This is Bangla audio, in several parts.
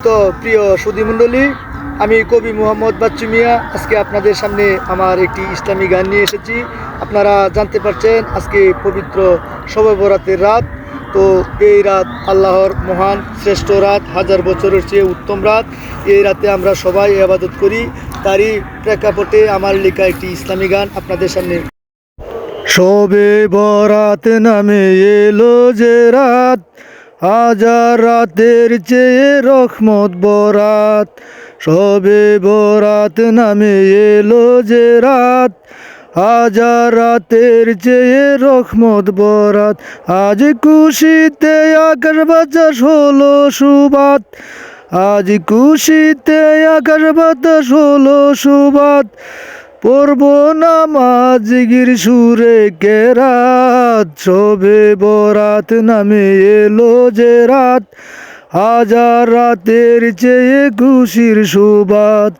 তো প্রিয় সুধীমণ্ডলী আমি কবি মোহাম্মদ বাচ্চু মিয়া। আজকে আপনাদের সামনে আমার একটি ইসলামী গান নিয়ে এসেছি। আপনারা জানতে পারছেন, আজকে পবিত্র শবে বরাতের রাত। তো এই রাত আল্লাহর মহান শ্রেষ্ঠ রাত, হাজার বছরের চেয়ে উত্তম রাত। এই রাতে আমরা সবাই আবাদত করি। তারই প্রেক্ষাপটে আমার লেখা একটি ইসলামী গান আপনাদের সামনে। শবে বরাত নামে এলো যে রাত। হাজার রাতের চেয়ে রহমত বরাত, সবে বরাত নামে এলো যে রাত। হাজার রাতের চেয়ে রহমত বরাত, আজ খুশিতে আকাশ বাতাস হলো সুবাত। আজ খুশিতে আকাশ বাতাস হলো সুবাত। পড়ব নামাজ গির সুরে কেরাত সবে বরাত নামে এলো যে রাত? হাজার রাতের চেয়ে খুশির সুবাত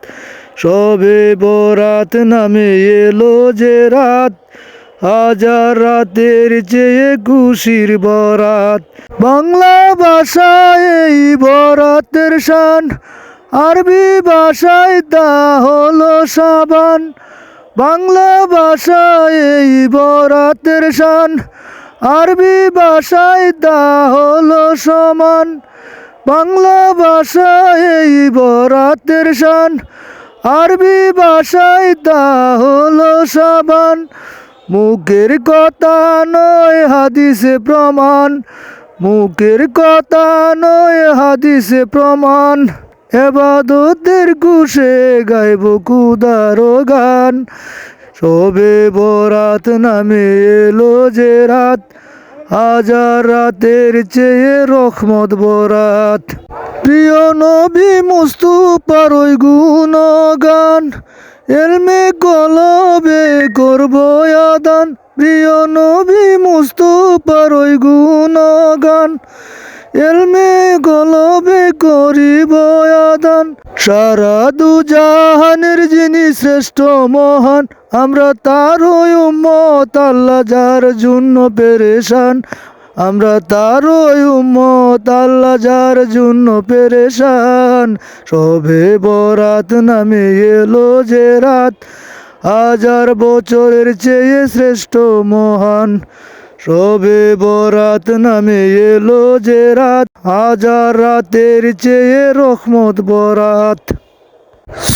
সবে বরাত নামে এলো যে রাত? হাজার রাতের চেয়ে খুশির বরাত। বাংলা ভাষায় এই বরাতের শান, আরবি ভাষায় তা হলো সাবান। বাংলা ভাষায় এই বরাতের শান। আরবি ভাষায় তা হলো সমান। বাংলা ভাষায় এই বরাতের শান। আরবি ভাষায় তা হলো সাবান। মুখের কথা নয়, হাদিসে প্রমাণ। মুখের কথা নয়, হাদিসে প্রমাণ। এবাদতের কুশে গাইব কুদার গান। সবে বরাত নামে এলো যে রাত, হাজার রাতের চেয়ে রহমত বরাত। প্রিয় নবী মুস্তুপার ওই গুণগান, এলমে কলবে করব আদান। প্রিয় নবী মুস্তুপার ওই গুণগান এলমে গলবে করিব আদান। সারা দু জাহানের যিনি শ্রেষ্ঠ মহান, আমরা তার ওই উম্মত, আল্লাহ যার জন্য পেরেশান। আমরা তার ওই উম্মত, আল্লাহ যার জন্য পেরেশান। সবে বরাত নামে এলো যে রাত, হাজার বছরের চেয়ে শ্রেষ্ঠ মহান। সবে বরাত নামে এলো যে রাত, হাজার রাতের চেয়ে রহমত বরাত।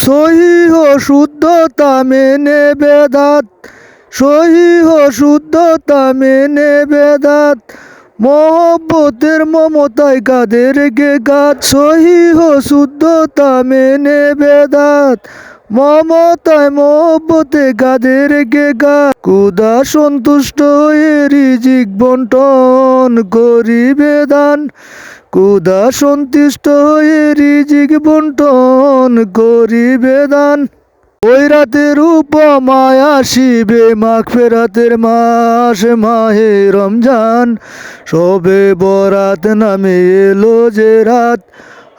সহিহ শুদ্ধতা মেনে বেদাত, সহিহ শুদ্ধতা মেনে বেদাত। মহব্বতের মমতায় কাদের গে গাত, সহিহ শুদ্ধতা মেনে বেদাত। মমতায় মহব্বতে কাদের গে গা। কুদা সন্তুষ্ট হয়ে রিজিক বন্টন করিবে দান কুদা সন্তুষ্ট হয়ে রিজিক বন্টন করিবে দান ওই রাতের উপমায় আসিবে মাঘ ফেরাতের মাস, মাহে রমজান। সবে বরাত নামে এলো যে রাত,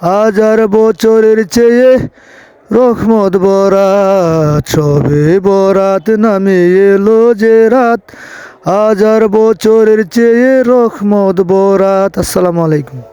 হাজার বছরের চেয়ে রহমত বরাত, সবে বরাত নামে এলো যে রাত। হাজার বছরের চেয়ে রহমত বরাত। আসসালামু আলাইকুম।